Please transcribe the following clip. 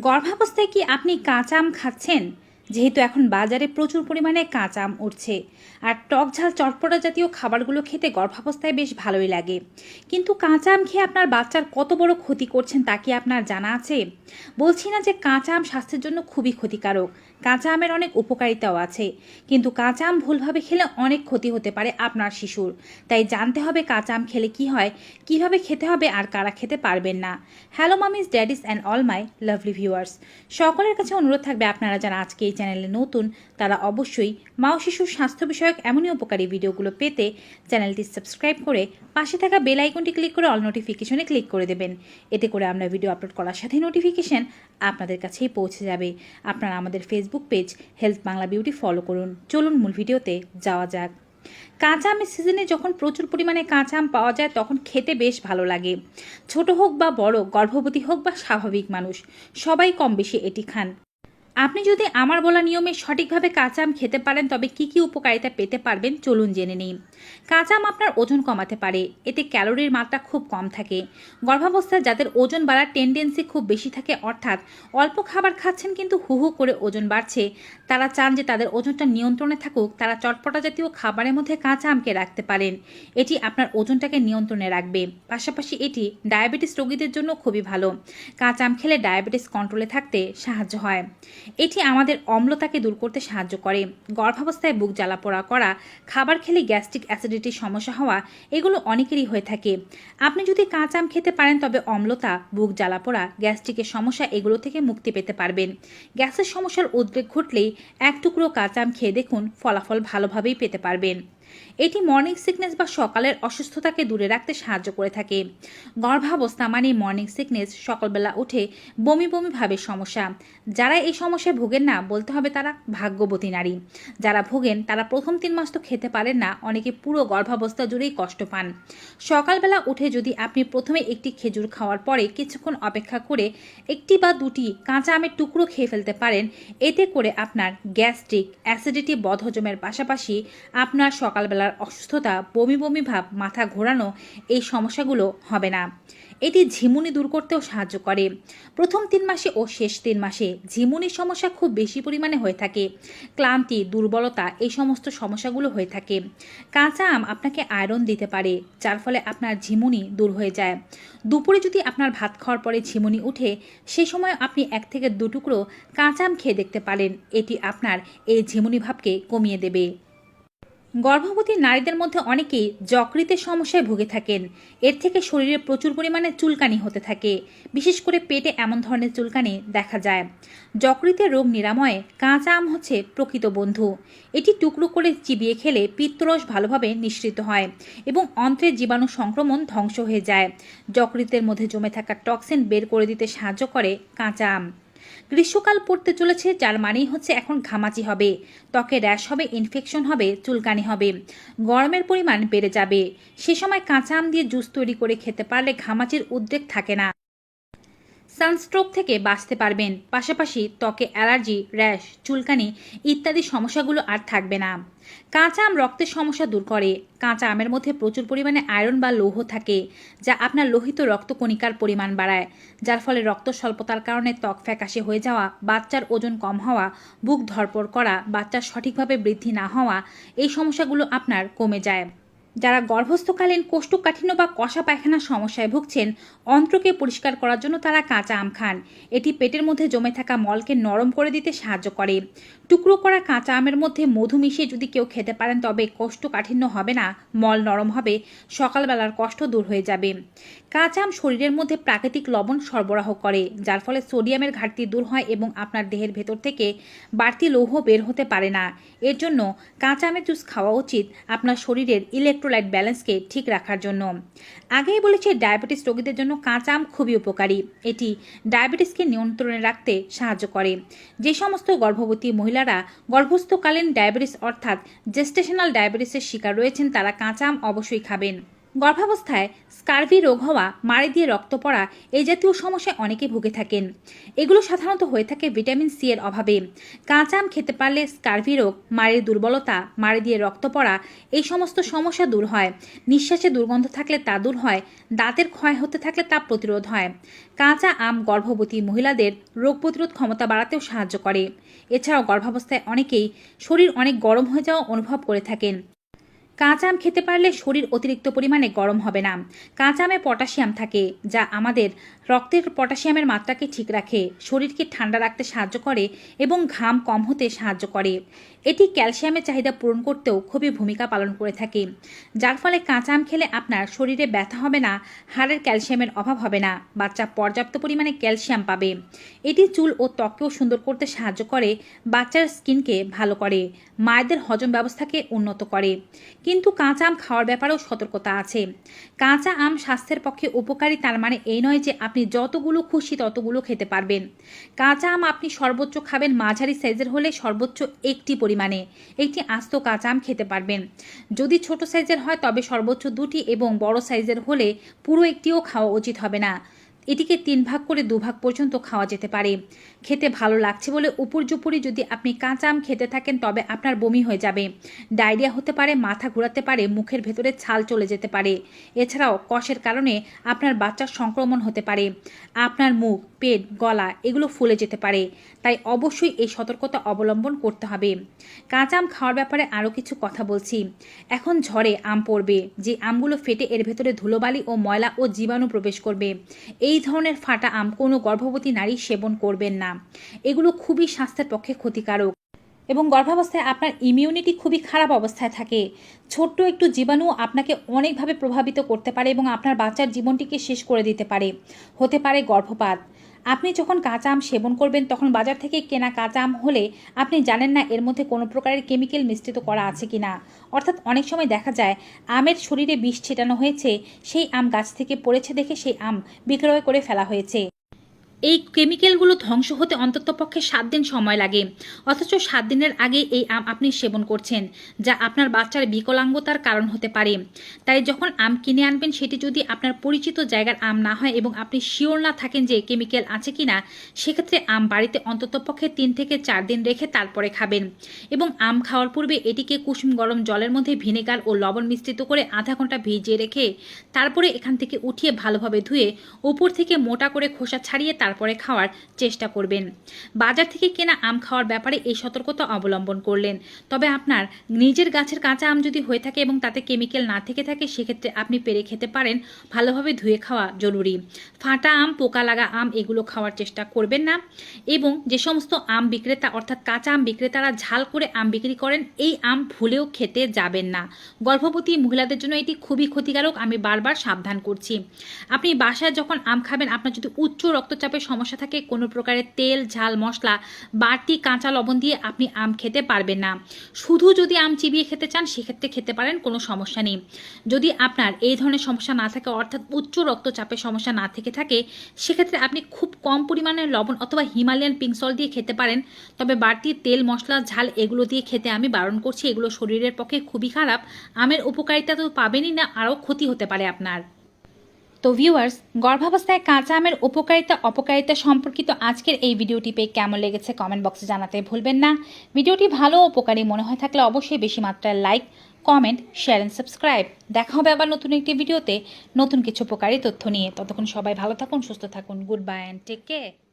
গর্ভাবস্থায় কি আপনি কাঁচা আম খাচ্ছেন? যেহেতু এখন বাজারে প্রচুর পরিমাণে কাঁচা আম উঠছে। আর টক ঝাল, চটপটা জাতীয় খাবারগুলো খেতে গর্ভাবস্থায় বেশ ভালোই লাগে। কিন্তু কাঁচা আম খেয়ে আপনার বাচ্চার কত বড় ক্ষতি করছেন তা কি আপনার জানা আছে? বলছি না যে কাঁচা আম স্বাস্থ্যের জন্য খুবই ক্ষতিকারক। কাঁচা আমের অনেক উপকারিতাও আছে। কিন্তু কাঁচা আম ভুলভাবে খেলে অনেক ক্ষতি হতে পারে আপনার শিশুর। তাই জানতে হবে কাঁচা আম খেলে কি হয়, কীভাবে খেতে হবে আর কারা খেতে পারবেন না। Hello mummies daddies and all my lovely viewers সকলের কাছে অনুরোধ থাকবে আপনারা যারা আজকে এই চ্যানেলে নতুন, তারা অবশ্যই মা ও শিশুর স্বাস্থ্য বিষয়ক এমনই উপকারী ভিডিওগুলো পেতে চ্যানেলটি সাবস্ক্রাইব করে পাশে থাকা বেল আইকনটি ক্লিক করে অল নোটিফিকেশনে ক্লিক করে দেবেন। এতে করে আমরা ভিডিও আপলোড করার সাথে নোটিফিকেশন আপনাদের কাছেই পৌঁছে যাবে। আপনারা আমাদের Facebook page health Bangla beauty follow করুন। চলুন মূল ভিডিওতে যাওয়া যাক। কাঁচা আমের সিজনে যখন প্রচুর পরিমাণে কাঁচা আম পাওয়া যায়, তখন খেতে বেশ ভালো লাগে। ছোট হোক বা বড়, গর্ভবতী হোক বা স্বাভাবিক মানুষ, সবাই কম বেশি এটি খান। আপনি যদি আমার বলা নিয়মে সঠিকভাবে কাঁচা আম খেতে পারেন, তবে কি কি উপকারিতা পেতে পারবেন চলুন জেনে নিই। কাঁচা আম আপনার ওজন কমাতে পারে, এতে ক্যালোরির মাত্রা খুব কম থাকে। গর্ভাবস্থায় যাদের ওজন বাড়ার টেন্ডেন্সি খুব বেশি থাকে, অর্থাৎ অল্প খাবার খাচ্ছেন কিন্তু হু হু করে ওজন বাড়ছে, তারা চান যে তাদের ওজনটা নিয়ন্ত্রণে থাকুক, তারা চটপটা জাতীয় খাবারের মধ্যে কাঁচা আমকে রাখতে পারেন। এটি আপনার ওজনটাকে নিয়ন্ত্রণে রাখবে। পাশাপাশি এটি ডায়াবেটিস রোগীদের জন্য খুবই ভালো। কাঁচা আম খেলে ডায়াবেটিস কন্ট্রোলে থাকতে সাহায্য হয়। এটি আমাদের অম্লতাকে দূর করতে সাহায্য করে। গর্ভাবস্থায় বুক জ্বালা পোড়া করা, খাবার খেলে গ্যাস্ট্রিক অ্যাসিডিটির সমস্যা হওয়া, এগুলো অনেকেরই হয়ে থাকে। আপনি যদি কাঁচা আম খেতে পারেন, তবে অম্লতা, বুক জ্বালা পোড়া, গ্যাস্ট্রিকের সমস্যা এগুলো থেকে মুক্তি পেতে পারবেন। গ্যাসের সমস্যার উদ্বেগ ঘটলেই এক টুকরো কাঁচা আম খেয়ে দেখুন, ফলাফল ভালোভাবেই পেতে পারবেন। এটি মর্নিং সিকনেস বা সকালের অসুস্থতাকে দূরে রাখতে সাহায্য করে থাকে। গর্ভাবস্থা মানে মর্নিং সিকনেস সকালবেলা উঠে বমি বমি ভাবের সমস্যা। যারা এই সমস্যায় ভোগেন না, বলতে হবে তারা ভাগ্যবতী নারী। যারা ভোগেন, তারা প্রথম তিন মাস তো খেতে পারেন না, অনেকে পুরো গর্ভাবস্থা জুড়েই কষ্ট পান। সকালবেলা উঠে যদি আপনি প্রথমে একটি খেজুর খাওয়ার পরে কিছুক্ষণ অপেক্ষা করে একটি বা দুটি কাঁচা আমের টুকরো খেয়ে ফেলতে পারেন, এতে করে আপনার গ্যাস্ট্রিক, অ্যাসিডিটি, বদহজমের পাশাপাশি আপনার সকালবেলার অসুস্থতা, বমি বমি ভাব, মাথা ঘোরানো এই সমস্যাগুলো হবে না। এটি ঝিমুনি দূর করতেও সাহায্য করে। প্রথম তিন মাসে ও শেষ তিন মাসে ঝিমুনির সমস্যা খুব বেশি পরিমাণে হয়ে থাকে। ক্লান্তি, দুর্বলতা এই সমস্ত সমস্যাগুলো হয়ে থাকে। কাঁচা আম আপনাকে আয়রন দিতে পারে, যার ফলে আপনার ঝিমুনি দূর হয়ে যায়। দুপুরে যদি আপনার ভাত খাওয়ার পরে ঝিমুনি উঠে, সে সময় আপনি এক থেকে দু টুকরো কাঁচা আম খেয়ে দেখতে পারেন। এটি আপনার এই ঝিমুনি ভাবকে কমিয়ে দেবে। গর্ভবতী নারীদের মধ্যে অনেকেই যকৃতের সমস্যায় ভুগে থাকেন। এর থেকে শরীরে প্রচুর পরিমাণে চুলকানি হতে থাকে। বিশেষ করে পেটে এমন ধরনের চুলকানি দেখা যায়। যকৃতের রোগ নিরাময়ে কাঁচা আম হচ্ছে প্রকৃত বন্ধু। এটি টুকরো করে চিবিয়ে খেলে পিত্তরস ভালোভাবে নিঃসৃত হয় এবং অন্ত্রের জীবাণু সংক্রমণ ধ্বংস হয়ে যায়। যকৃতের মধ্যে জমে থাকা টক্সিন বের করে দিতে সাহায্য করে কাঁচা আম। গ্রীষ্মকাল পড়তে চলেছে, যার মানেই হচ্ছে এখন ঘামাচি হবে। ত্বকে র্যাশ হবে ইনফেকশন হবে, চুলকানি হবে। গরমের পরিমাণ বেড়ে যাবে। সে সময় কাঁচা আম দিয়ে জুস তৈরি করে খেতে পারলে ঘামাচির উদ্বেগ থাকে না। সানস্ট্রোক থেকে বাঁচতে পারবেন। পাশাপাশি ত্বকে অ্যালার্জি, র্যাশ, চুলকানি ইত্যাদি সমস্যাগুলো আর থাকবে না। কাঁচা আম রক্তের সমস্যা দূর করে। কাঁচা আমের মধ্যে প্রচুর পরিমাণে আয়রন বা লৌহ থাকে, যা আপনার লোহিত রক্তকণিকার পরিমাণ বাড়ায়। যার ফলে রক্ত স্বল্পতার কারণে ত্বক ফ্যাকাশে হয়ে যাওয়া, বাচ্চার ওজন কম হওয়া, বুক ধরপড় করা বাচ্চার সঠিকভাবে বৃদ্ধি না হওয়া, এই সমস্যাগুলো আপনার কমে যায়। যারা গর্ভস্থকালীন কোষ্ঠকাঠিন্য বা কষা পায়খানার সমস্যায় ভুগছেন, অন্ত্রকে পরিষ্কার করার জন্য তারা কাঁচা আম খান। এটি পেটের মধ্যে জমে থাকা মলকে নরম করে দিতে সাহায্য করে। টুকরো করা কাঁচা আমের মধ্যে মধু মিশিয়ে যদি কেউ খেতে পারেন, তবে কোষ্ঠকাঠিন্য হবে না, মল নরম হবে, সকালবেলার কষ্ট দূর হয়ে যাবে। কাঁচা আম শরীরের মধ্যে প্রাকৃতিক লবণ সরবরাহ করে, যার ফলে সোডিয়ামের ঘাটতি দূর হয় এবং আপনার দেহের ভেতর থেকে বাড়তি লৌহ বের হতে পারে না। এর জন্য কাঁচা আমের জুস খাওয়া উচিত। আপনার শরীরের ইলেকট্রোলাইট ব্যালেন্সকে ঠিক রাখার জন্য। আগেই বলেছি, ডায়াবেটিস রোগীদের জন্য কাঁচা আম খুবই উপকারী। এটি ডায়াবেটিসকে নিয়ন্ত্রণে রাখতে সাহায্য করে। যে সমস্ত গর্ভবতী মহিলারা গর্ভস্থকালীন ডায়াবেটিস অর্থাৎ জেস্টেশনাল ডায়াবেটিসের শিকার রয়েছেন, তারা কাঁচা আম অবশ্যই খাবেন। গর্ভাবস্থায় স্কার্ভি রোগ হওয়া, মাড়ি দিয়ে রক্ত পড়া এই জাতীয় সমস্যায় অনেকে ভুগে থাকেন। এগুলো সাধারণত হয়ে থাকে ভিটামিন সি এর অভাবে। কাঁচা আম খেতে পারলে স্কার্ভি রোগ, মাড়ির দুর্বলতা, মাড়ি দিয়ে রক্ত পড়া, এই সমস্ত সমস্যা দূর হয়। নিঃশ্বাসে দুর্গন্ধ থাকলে তা দূর হয়, দাঁতের ক্ষয় হতে থাকলে তা প্রতিরোধ হয়। কাঁচা আম গর্ভবতী মহিলাদের রোগ প্রতিরোধ ক্ষমতা বাড়াতেও সাহায্য করে। এছাড়াও গর্ভাবস্থায় অনেকেই শরীর অনেক গরম হয়ে যাওয়া অনুভব করে থাকেন। কাঁচা আম খেতে পারলে শরীর অতিরিক্ত পরিমাণে গরম হবে না। কাঁচা আমে পটাশিয়াম থাকে, যা আমাদের রক্তের পটাশিয়ামের মাত্রাকে ঠিক রাখে, শরীরকে ঠান্ডা রাখতে সাহায্য করে এবং ঘাম কম হতে সাহায্য করে। এটি ক্যালসিয়ামের চাহিদা পূরণ করতেও খুবই ভূমিকা পালন করে থাকে, যার ফলে কাঁচা আম খেলে আপনার শরীরে ব্যথা হবে না, হাড়ের ক্যালসিয়ামের অভাব হবে না, বাচ্চা পর্যাপ্ত পরিমাণে ক্যালসিয়াম পাবে। এটি চুল ও ত্বককেও সুন্দর করতে সাহায্য করে, বাচ্চার স্কিনকে ভালো করে, মায়েদের হজম ব্যবস্থাকে উন্নত করে। কিন্তু কাঁচা আম খাওয়ার ব্যাপারেও সতর্কতা আছে। কাঁচা আম স্বাস্থ্যের পক্ষে উপকারী তার মানে এই নয় যে আপনি যতগুলো খুশি ততগুলো খেতে পারবেন। কাঁচা আম আপনি সর্বোচ্চ খাবেন মাঝারি সাইজের হলে সর্বোচ্চ একটি পরিমাণে একটি আস্ত কাঁচা আম খেতে পারবেন। যদি ছোট সাইজের হয়, তবে সর্বোচ্চ দুটি এবং বড় সাইজের হলে পুরো একটিও খাওয়া উচিত হবে না। এটিকে তিন ভাগ করে দুভাগ পর্যন্ত খাওয়া যেতে পারে। খেতে ভালো লাগছে বলে উপর্যুপুরি যদি আপনি কাঁচা আম খেতে থাকেন, তবে আপনার বমি হয়ে যাবে। ডায়রিয়া হতে পারে, মাথা ঘোরাতে পারে, মুখের ভেতরে ছাল চলে যেতে পারে। এছাড়াও কষের কারণে আপনার বাচ্চার সংক্রমণ হতে পারে। আপনার মুখ, পেট, গলা এগুলো ফুলে যেতে পারে। তাই অবশ্যই এই সতর্কতা অবলম্বন করতে হবে। কাঁচা আম খাওয়ার ব্যাপারে আরও কিছু কথা বলছি। এখন ঝড়ে আম পড়বে, যে আমগুলো ফেটে এর ভেতরে ধুলোবালি ও ময়লা ও জীবাণু প্রবেশ করবে। এই ধরনের ফাটা আম কোনো গর্ভবতী নারী সেবন করবেন না। এগুলো খুবই স্বাস্থ্যের পক্ষে ক্ষতিকারক। এবং গর্ভাবস্থায় আপনার ইমিউনিটি খুবই খারাপ অবস্থায় থাকে। ছোট্ট একটু জীবাণু আপনাকে অনেকভাবে প্রভাবিত করতে পারে এবং আপনার বাচ্চার জীবনটিকে শেষ করে দিতে পারে। হতে পারে গর্ভপাত। আপনি যখন কাঁচা আম সেবন করবেন, তখন বাজার থেকে কেনা কাঁচা আম হলে আপনি জানেন না এর মধ্যে কোনো প্রকারের কেমিক্যাল মিশ্রিত করা আছে কি না অর্থাৎ অনেক সময় দেখা যায়, আমের শরীরে বিষ ছেটানো হয়েছে, সেই আম গাছ থেকে পড়েছে দেখে সেই আম বিক্রয় করে ফেলা হয়েছে। এই কেমিক্যালগুলো ধ্বংস হতে অন্ততপক্ষে সাত দিন সময় লাগে। অথচ সাত দিনের আগে এই আম আপনি সেবন করছেন, যা আপনার বাচ্চার বিকলাঙ্গতার কারণ হতে পারে। তাই যখন আম কিনে আনবেন, সেটি যদি আপনার পরিচিত জায়গার আম না হয় এবং আপনি শিওর না থাকেন যে কেমিক্যাল আছে কি না সেক্ষেত্রে আম বাড়িতে অন্ততপক্ষে তিন থেকে চার দিন রেখে তারপরে খাবেন। এবং আম খাওয়ার পূর্বে এটিকে কুসুম গরম জলের মধ্যে ভিনেগার ও লবণ মিশ্রিত করে আধা ঘণ্টা ভিজিয়ে রেখে, তারপরে এখান থেকে উঠিয়ে ভালোভাবে ধুয়ে, উপর থেকে মোটা করে খোসা ছাড়িয়ে তারপরে খাওয়ার চেষ্টা করবেন। বাজার থেকে কেনা আম খাওয়ার ব্যাপারে এই সতর্কতা অবলম্বন করলেন। তবে আপনার নিজের গাছের কাঁচা আম যদি হয়ে থাকে এবং তাতে কেমিক্যাল না থেকে থাকে, সেক্ষেত্রে আপনি পেরে খেতে পারেন। ভালোভাবে ধুয়ে খাওয়া জরুরি। ফাটা আম, পোকা লাগা আম, এগুলো খাওয়ার চেষ্টা করবেন না। এবং যে সমস্ত আম বিক্রেতা, অর্থাৎ কাঁচা আম বিক্রেতারা ঝাল করে আম বিক্রি করেন, এই আম ভুলেও খেতে যাবেন না। গর্ভবতী মহিলাদের জন্য এটি খুবই ক্ষতিকারক। আমি বারবার সাবধান করছি। আপনি বাসায় যখন আম খাবেন, আপনার যদি উচ্চ রক্তচাপের সমস্যা থাকে, কোনো প্রকারের তেল, ঝাল, মশলা, বাড়তি কাঁচা লবণ দিয়ে আপনি আম খেতে পারবেন না। শুধু যদি আম চিবিয়ে খেতে চান, সেক্ষেত্রে খেতে পারেন, কোনো সমস্যা নেই। যদি আপনার এই ধরনের সমস্যা না থাকে, অর্থাৎ উচ্চ রক্তচাপের সমস্যা না থেকে থাকে, সেক্ষেত্রে আপনি খুব কম পরিমাণে লবণ অথবা হিমালয়ান পিঙ্ক সল্ট দিয়ে খেতে পারেন। তবে বাড়তি তেল, মশলা, ঝাল এগুলো দিয়ে খেতে আমি বারণ করছি। এগুলো শরীরের পক্ষে খুবই খারাপ। আমের উপকারিতা তো পাবেনই না, আরও ক্ষতি হতে পারে আপনার। তো ভিউয়ার্স গর্ভাবস্থায় কাঁচা আমের উপকারিতা, অপকারিতা সম্পর্কিত আজকের এই ভিডিওটি পেয়ে কেমন লেগেছে কমেন্ট বক্সে জানাতে ভুলবেন না। ভিডিওটি ভালো উপকারী মনে হয় থাকলে অবশ্যই বেশি মাত্রায় like comment share and subscribe দেখা হবে আবার নতুন একটি ভিডিওতে নতুন কিছু উপকারী তথ্য নিয়ে। ততক্ষণ সবাই ভালো থাকুন, সুস্থ থাকুন। Goodbye and take care